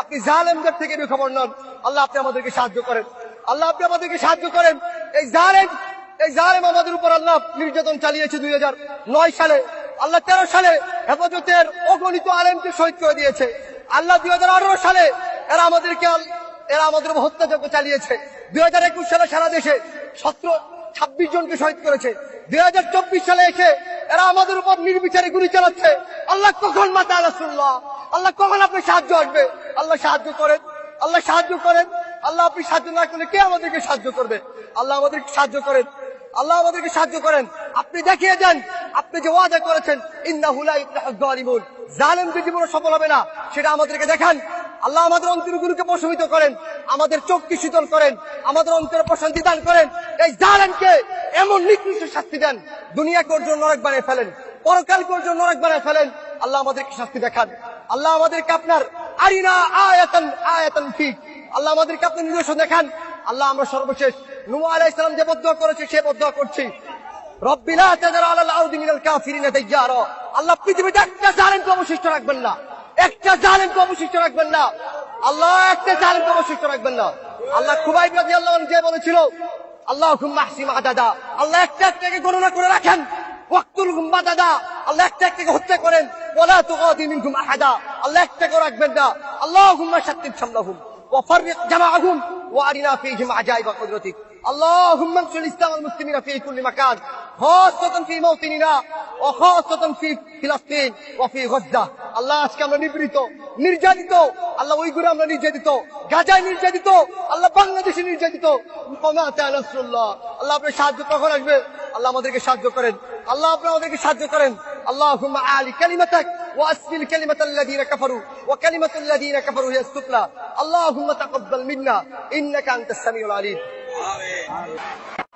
আপনি জালেমদের থেকে খবর নন। আল্লাহ আপনি আমাদেরকে সাহায্য করেন। আল্লাহ আপনি আমাদেরকে সাহায্য করেন। এই জালেম এই জালেম আমাদের উপর আল্লাহ নির্যাতন চালিয়েছে দুই নয় সালে। আল্লাহ তেরো সালে হেফাজতের অগণিত আলেমকে শহীদ করে দিয়েছে। আল্লাহ দুই হাজার আঠারো সালে এরা আমাদেরকে এরা আমাদের হত্যাযজ্ঞ চালিয়েছে। দুই হাজার একুশ সালে সারা দেশে সতেরো, ছাব্বিশ জনকে শহীদ করেছে। দুই হাজার চব্বিশ সালে এসে এরা আমাদের উপর নির্বিচারে গুলি চালাচ্ছে। আল্লাহ কখন মাতা আল্লাহ আল্লাহ কখন আপনি সাহায্য আসবে? আল্লাহ সাহায্য করেন। আল্লাহ সাহায্য করেন। আল্লাহ আপনি সাহায্য না করলে কে আমাদেরকে সাহায্য করবে? আল্লাহ আমাদেরকে সাহায্য করেন। আল্লাহ আমাদেরকে সাহায্য করেন। আপনি দেখিয়ে দেন, আপনি যে ওয়াদা করেছেন ইন্নাহুলা ইবরাহিমুল জালেমকে জীবনে সফল হবে না, সেটা আমাদেরকে দেখান। আল্লাহ আমাদের অন্তর অন্তরগুলোকে প্রশমিত করেন, আমাদের চোখকে শীতল করেন, আমাদের অন্তরে প্রশান্তি দান করেন। এই জালেমকে এমন নিকৃষ্ট শাস্তি দেন দুনিয়াকে ওর নরক বানিয়ে ফেলেন পরকালকে ওর নরক বানিয়ে ফেলেন। আল্লাহ আমাদেরকে শাস্তি দেখান। আল্লাহ আমাদেরকে আপনার আরিনা আয়াতান আয়াতান ঠিক আল্লাহ আমাদেরকে আপনি নিদর্শন দেখান। আল্লাহ আমরা সর্বশেষ নুমা আলাইহিস ইসলাম যে বদুয়া করেছে, সে বদুয়া করছি। রব্বিলা তাজার আলাল আউদি মিনাল কাফিরিনা দাইয়ারা আল্লাহ পৃথিবীতে একটা জালেমকে অবশিষ্ট রাখবেন না। একটা জালেমকে অবশিষ্ট রাখবেন না আল্লাহ একটা জালেমকে অবশিষ্ট রাখবেন না আল্লাহ খুবাইব রাদিয়াল্লাহু আনহু যে বলেছিল আল্লাহ মাহসিম আদাদা আল্লাহ একটা একটাকে গণনা করে রাখেন ওয়াক্তুল গুম্বা দাদা আল্লাহ একটা একটাকে হত্যা করেন ওলা তুগাদি মিনকুম আহাদা আল্লাহ একটাকে রাখবেন না আল্লাহুম্মা শাত্তিব শামলাহুম وفرق جمعهم وارنا فيهم عجائب قدرتك اللهم انصر الاسلام والمسلمين في كل مكان خاصة في موطننا وخاصة في فلسطين وفي غزة আল্লাহ আজকে আমরা নিবৃত নির্যাতিত আল্লাহ উইগুরে আমরা নির্যাতিত গাজায় নির্যাতিত আল্লাহ বাংলাদেশে নির্যাতিত কমাতে আনাসুল্লাহ আল্লাহ আপনার সাহায্য কখন আসবে আল্লাহ আমাদেরকে সাহায্য করেন আল্লাহ আপনি আমাদেরকে সাহায্য করেন اللهم اعلي كلمتك واسفل كلمة الذين كفروا وكلمة الذين كفروا هي السفلى اللهم تقبل منا انك انت السميع العليم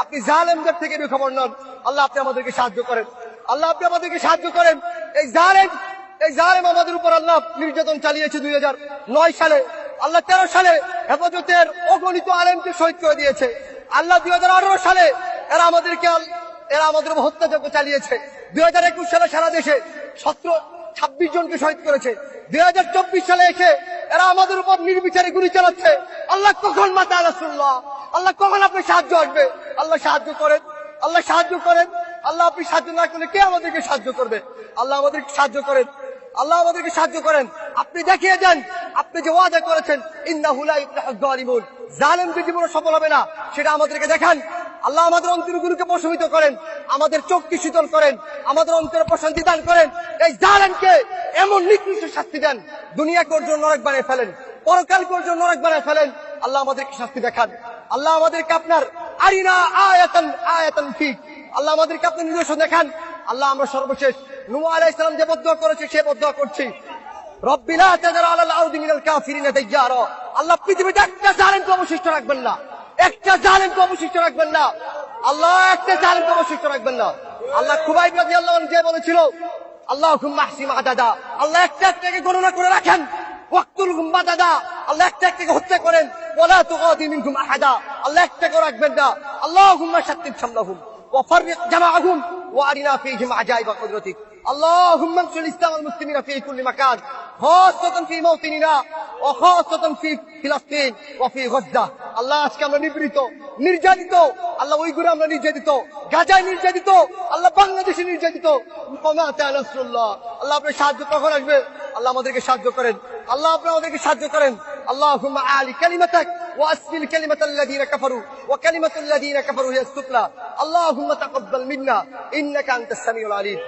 আপনি জালেমদের থেকে খবর নন। আল্লাহ আপনি আমাদেরকে সাহায্য করেন। আল্লাহ আপনি আমাদেরকে সাহায্য করেন। এই জালেম এই জালেম আমাদের উপর আল্লাহ নির্যাতন চালিয়েছে দুই নয় সালে। আল্লাহ তেরো সালে হেফাজতের অগণিত আলেমকে শহীদ করে দিয়েছে। আল্লাহ দুই হাজার আঠারো সালে এরা আমাদেরকে এরা আমাদের হত্যাযজ্ঞ চালিয়েছে। দুই হাজার একুশ সালে সারা দেশে সতেরো, ছাব্বিশ জনকে শহীদ করেছে। দুই হাজার চব্বিশ সালে এসে এরা আমাদের উপর নির্বিচারে গুলি চালাচ্ছে। আল্লাহ কখন মাতা আল্লাহ আল্লাহ কখন আপনি সাহায্য আসবে? আল্লাহ সাহায্য করেন। আল্লাহ সাহায্য করেন। আল্লাহ আপনি সাহায্য না করলে কে আমাদেরকে সাহায্য করবে? আল্লাহ আমাদেরকে সাহায্য করেন। আল্লাহ আমাদেরকে সাহায্য করেন। আপনি দেখিয়ে দেন। আপনি যে ওয়াদা করেছেন ইন্নাহুলা ইবরাহিমুল জালেমকে জীবনে সফল হবে না, সেটা আমাদেরকে দেখান। আল্লাহ আমাদের অন্তরগুলোকে প্রশমিত করেন। আমাদের চোখকে শীতল করেন। আমাদের অন্তরে প্রশান্তি দান করেন। এই জালেমকে এমন নিকৃষ্ট শাস্তি দেন। দুনিয়াকে ওর জন্য নরক বানিয়ে ফেলেন। পরকালকে ওর জন্য নরক বানিয়ে ফেলেন। আল্লাহ আমাদেরকে শাস্তি দেখান। আল্লাহ আমাদেরকে আপনার আরিনা আয়াতান আয়াতান ঠিক আল্লাহ আমাদেরকে আপনি নিদর্শন দেখান। আল্লাহ আমরা সর্বশেষ নুমা আলাইহিস সালাম যে বদুয়া করেছে, সে বদুয়া করছি। রব্বিলা তাজার আলাল আউদি মিনাল কাফিরিনা দাইয়ারা আল্লাহ পৃথিবীতে একটা রাখবেন না। একটা রাখবেন না। আল্লাহ একটা রাখবেন না। আল্লাহ আল্লাহ মাহসিম আদাদা। আল্লাহ একটা গণনা করে রাখেন। দাদা আল্লাহ একটা একটাকে হত্যা করেন ওলা তুগাদি মিনকুম আহাদা আল্লাহ একটাকে রাখবেন না আল্লাহুম্মা শাত্তিব শামলাহুম وفرق جمعهم وارنا فيهم عجائب قدرتك اللهم انصر الاسلام والمسلمين في كل مكان خاصة في موطننا وخاصة في فلسطين وفي غزة আল্লাহ আজকে আমরা নিবৃত নির্যাতিত আল্লাহ উইগুরে আমরা নির্যাতিত গাজায় নির্যাতিত আল্লাহ বাংলাদেশে নির্যাতিত কমাতে আনাসুল্লাহ আল্লাহ আপনার সাহায্য কখন আসবে আল্লাহ আমাদেরকে সাহায্য করেন আল্লাহ আপনি আমাদেরকে সাহায্য করেন اللهم اعلي كلمتك واسفل كلمة الذين كفروا وكلمة الذين كفروا هي السفلى اللهم تقبل منا إنك أنت السميع العليم.